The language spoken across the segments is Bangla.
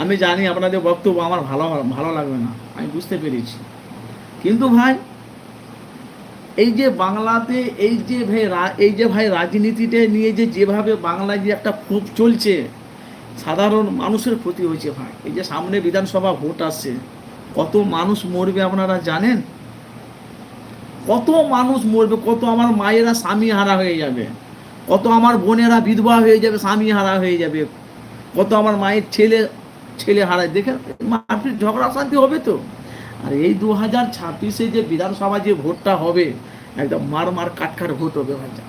আমি জানি আপনাদের বক্তব্য আমার ভালো ভালো লাগবে না, আমি বুঝতে পেরেছি। কিন্তু ভাই, এই যে বাংলাতে, এই যে ভাই এই যে ভাই রাজনীতিটা নিয়ে যে যেভাবে বাংলায় যে একটা ক্ষোভ চলছে, সাধারণ মানুষের ক্ষতি হয়েছে ভাই। এই যে সামনে বিধানসভা ভোট আসছে, কত মানুষ মরবে আপনারা জানেন? কত মানুষ মরবে, কত আমার মায়েরা স্বামী হারা হয়ে যাবে, কত আমার বোনেরা বিধবা হয়ে যাবে স্বামী হারা হয়ে যাবে, কত আমার মায়ের ছেলে ছেলে হারায়। দেখে মারপিট ঝগড়া শান্তি হবে তো? আর এই দু হাজার ছাব্বিশে যে বিধানসভা যে ভোটটা হবে, একদম মার মার কাটকাট ভোট হবে ভাইজা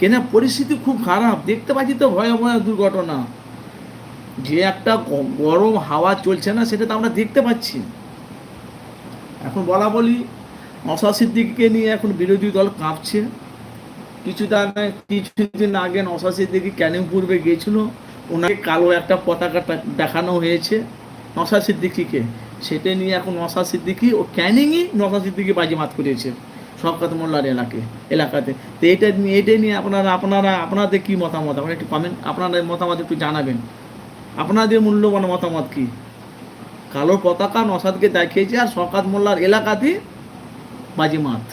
কেন? পরিস্থিতি খুব খারাপ। দেখতে পাচ্ছি তো ভয় ভয়াবহ দুর্ঘটনা। যে একটা গরম হাওয়া চলছে না, সেটা তো আমরা দেখতে পাচ্ছি। এখন বলা বলি নশা সিদ্দিককে নিয়ে এখন বিরোধী দল কাঁপছে। কিছুটা কিছুদিন আগে নশা সিদ্দিকি ক্যানিং পূর্বে গিয়েছিল ওনাকে কালো একটা পতাকা দেখানো হয়েছে নশা সিদ্দিকিকে। সেটা নিয়ে এখন নশা সিদ্দিকি ও ক্যানিংই নশা সিদ্দিকি বাজিমাত করেছে শওকত মোল্লার এলাকে, এলাকাতে। তো এটা নিয়ে এটা নিয়ে আপনারা আপনারা, আপনাদের কী মতামত? আপনারা একটু কমেন্ট আপনাদের মতামত একটু জানাবেন। আপনাদের মূল্যবান মতামত কি? কালো পতাকা নসাদকে দেখিয়েছে আর শওকত মোল্লার এলাকাতে বাজিমাত।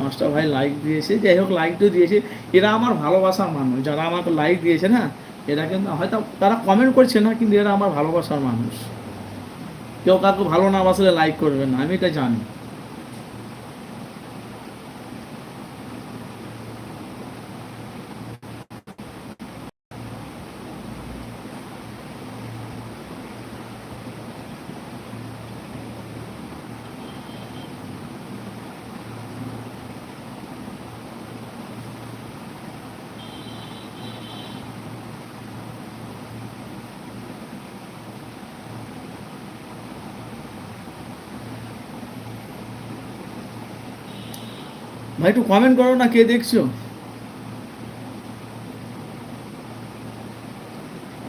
পাঁচটা ভাই লাইক দিয়েছে, যাই হোক লাইক তো দিয়েছে। এরা আমার ভালোবাসার মানুষ, যারা আমাকে লাইক দিয়েছে না, এরা কিন্তু হয়তো তারা কমেন্ট করছে না, কিন্তু এরা আমার ভালোবাসার মানুষ। কেউ কাউকে ভালো না বাসলে লাইক করবে না, আমি এটা জানি। ভাই, একটু কমেন্ট করো না, কে দেখছ?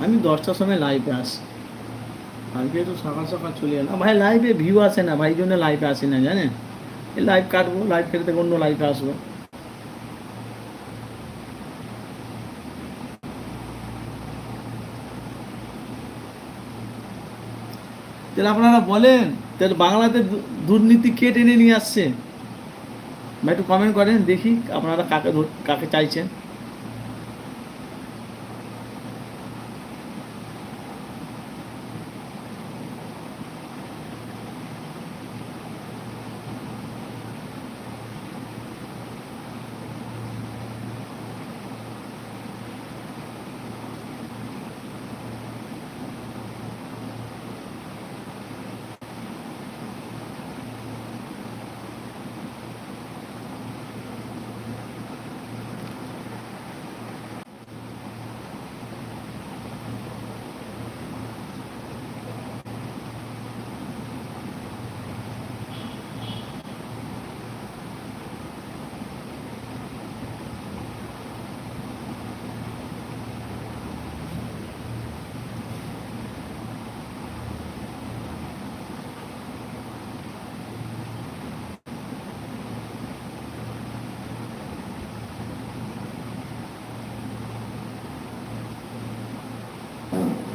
আমি দশটার সময় লাইভে আসি আজকে তো সকাল সকাল চলে এলাম। ভাই লাইভে ভিউ আসে না, ভাই জন্য লাইভে আসি না, জানেন? এই লাইভ কাটবো লাইভ কেটে থেকে অন্য লাইভে আসব। তাহলে আপনারা বলেন, তাহলে বাংলাতে দুর্নীতি কে টেনে নিয়ে আসছে? একটু কমেন্ট করেন দেখি আপনারা কাকে কাকে চাইছেন। Mm.